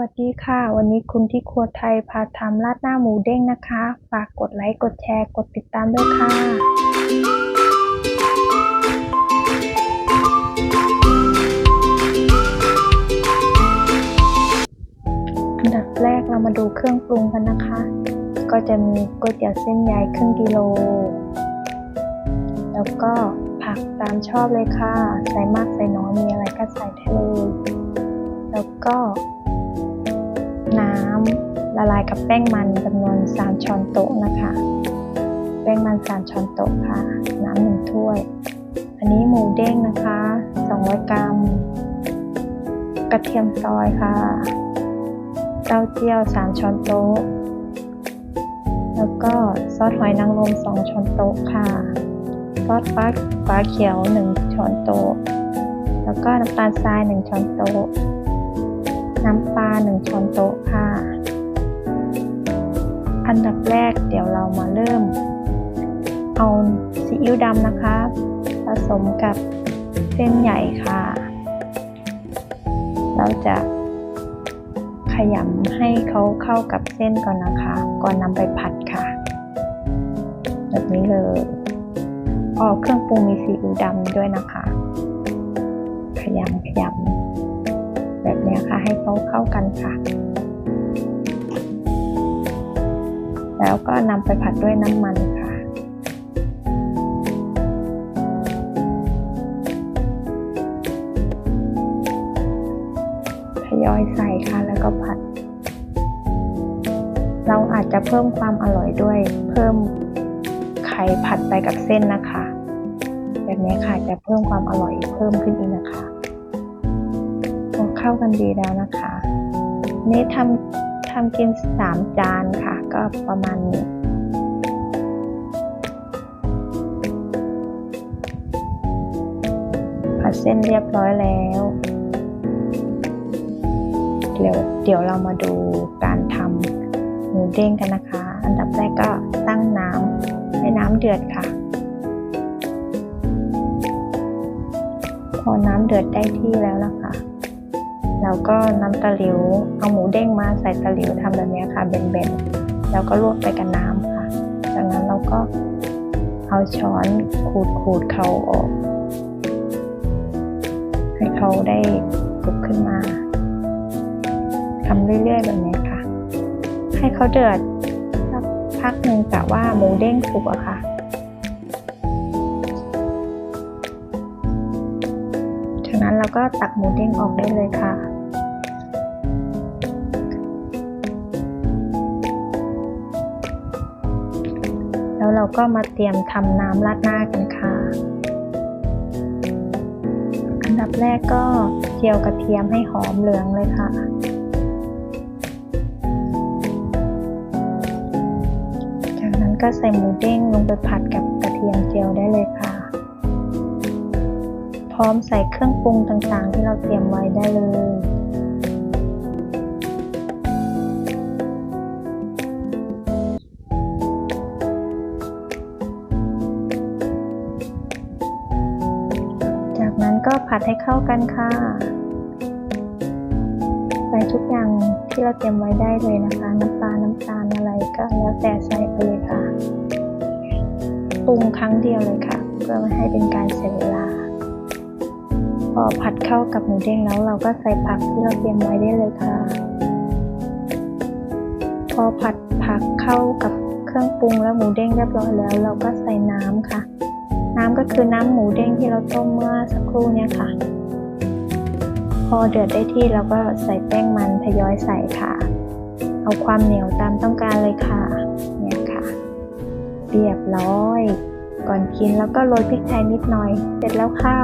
วัสดีค่ะ วันนี้คุณที่ครัวไทยพาทำราดหน้าหมูเด้งนะคะ ฝากกดไลค์กดแชร์กดติดตามด้วยค่ะ อันดับแรกเรามาดูเครื่องปรุงกันนะคะ ก็จะมีก๋วยเตี๋ยวเส้นใหญ่ครึ่งกิโล แล้วก็ผักตามชอบเลยค่ะ ใส่มากใส่น้อยมีอะไรก็ใส่ได้เลย แล้วก็ น้ำละลายกับแป้งมันจำนวน 3 ช้อนโต๊ะนะคะ แป้งมัน 3 ช้อนโต๊ะค่ะ น้ำหนึ่งถ้วย อันนี้หมูเด้งนะคะ 200 กรัม กระเทียมซอยค่ะเต้าเจี้ยว 3 ช้อนโต๊ะ แล้วก็ซอสหอยนางรม 2 ช้อนโต๊ะค่ะ ซอสฟ้าฟ้าเขียว 1 ช้อนโต๊ะ แล้วก็น้ำตาลทราย 1 ช้อนโต๊ะ น้ำปลา1ช้อนโต๊ะค่ะ อันดับแรกเดี๋ยวเรามาเริ่ม เอาซีอิ๊วดำนะคะ ผสมกับเส้นใหญ่ค่ะ เราจะขยำให้เขาเข้ากับเส้นก่อนนะคะ ก่อนนำไปผัดค่ะ แบบนี้เลยออเครื่องปรุงมีซีอิ๊วดำด้วยนะคะ ขยำขยำ แบบนี้ค่ะ ให้เขาเข้ากันค่ะ แล้วก็นำไปผัดด้วยน้ำมันค่ะ ทยอยใส่ค่ะแล้วก็ผัด เราอาจจะเพิ่มความอร่อยด้วย เพิ่มไข่ผัดไปกับเส้นนะคะ แบบนี้ค่ะจะเพิ่มความอร่อยเพิ่มขึ้นอีกนะคะ เข้ากันดีแล้วนะคะ นี่ทำทำกินสามจานค่ะ ก็ประมาณนี้ผัดเส้นเรียบร้อยแล้วเดี๋ยวเดี๋ยวเรามาดูการทำหมูเด้งกันนะคะ อันดับแรกก็ตั้งน้ำให้น้ำเดือดค่ะ พอน้ำเดือดได้ที่แล้วนะคะ เราก็น้ำตะหลิว เอาหมูเด้งมาใส่ตะหลิวทำแบบนี้ค่ะเบนๆ แล้วก็ลวกไปกับน้ำค่ะ จากนั้นเราก็เอาช้อนขูดขูดเขาออก ให้เขาได้สุกขึ้นมาทำเรื่อยๆแบบนี้ค่ะ ให้เขาเดือดสักพักหนึ่งกะว่าหมูเด้งสุกอะค่ะจากนั้นเราก็ตักหมูเด้งออกได้เลยค่ะ เราก็มาเตรียมทำน้ำราดหน้ากันค่ะ อันดับแรกก็เจียวกระเทียมให้หอมเหลืองเลยค่ะ จากนั้นก็ใส่หมูเด้งลงไปผัดกับกระเทียมเจียวได้เลยค่ะ พร้อมใส่เครื่องปรุงต่างๆ ที่เราเตรียมไว้ได้เลย ผัดให้เข้ากันค่ะ ใส่ทุกอย่างที่เราเตรียมไว้ได้เลยนะคะ น้ำปลา น้ำตาลอะไรก็แล้วแต่ใส่ไปเลยค่ะ ปรุงครั้งเดียวเลยค่ะ เพื่อไม่ให้เป็นการเสียเวลา พอผัดเข้ากับหมูเด้งแล้วเราก็ใส่ผักที่เราเตรียมไว้ได้เลยค่ะ พอผัดผักเข้ากับเครื่องปรุงแล้วหมูเด้งเรียบร้อยแล้ว เราก็ใส่น้ำค่ะ น้ำก็คือน้ำหมูเด้งที่เราต้มเมื่อสักครู่เนี่ยค่ะ พอเดือดได้ที่เราก็ใส่แป้งมันทยอยใส่ค่ะ เอาความเหนียวตามต้องการเลยค่ะ เนี่ยค่ะ เรียบร้อย ก่อนกินแล้วก็โรยพริกไทยนิดหน่อย เสร็จแล้วค่ะ